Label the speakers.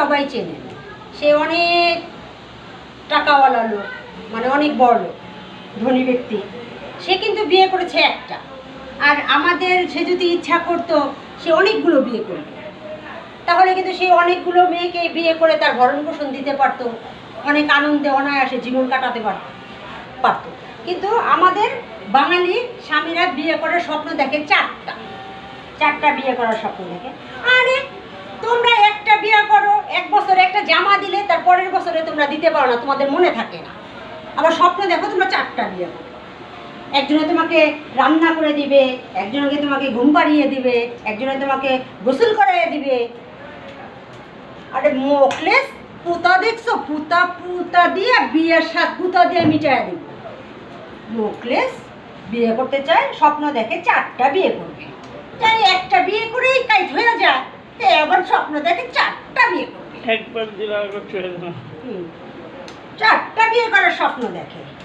Speaker 1: সবাই চেনেন সে অনেক টাকাওয়ালা লোক মানে অনেক বড় লোক, ধনী ব্যক্তি। সে কিন্তু বিয়ে করেছে একটা। আর আমাদের সে যদি ইচ্ছা করতো, সে অনেকগুলো বিয়ে করবে। তাহলে কিন্তু সে অনেকগুলো মেয়েকে বিয়ে করে তার ভরণ পোষণ দিতে পারতো, অনেক আনন্দে, অনায়াসে জীবন কাটাতে পারত পারত। কিন্তু আমাদের বাঙালি স্বামীরা বিয়ে করার স্বপ্ন দেখে চারটা। চারটা বিয়ে করার স্বপ্ন দেখে। আরে তোমরা একটা বিয়ে করো এক বছর একটা জামা দিলে তার পরের বছরে তোমরা দিতে পারো না, তোমাদের মনে থাকে না। আবার স্বপ্ন দেখো, তোমরা চারটা বিয়ে একজনে তোমাকে রান্না করে দিবে, একজনকে তোমাকে ঘুম পাড়িয়ে দিবে, একজনে তোমাকে গোসল করাইয়ে দিবে। আরে মোকলেস, পুতা দেখছ? পুতা পুতা দিয়ে বিয়ের সাথ পুতা দিয়ে মিটাই দিব। মোকলেস, বিয়ে করতে চায়, স্বপ্ন দেখে চারটা বিয়ে করবে। একটা বিয়ে করেই কাইট হয়ে যায়। আবার স্বপ্ন দেখে করবে
Speaker 2: একবার দিলে আর চলে
Speaker 1: না। চারটা বিয়ে করার স্বপ্ন দেখে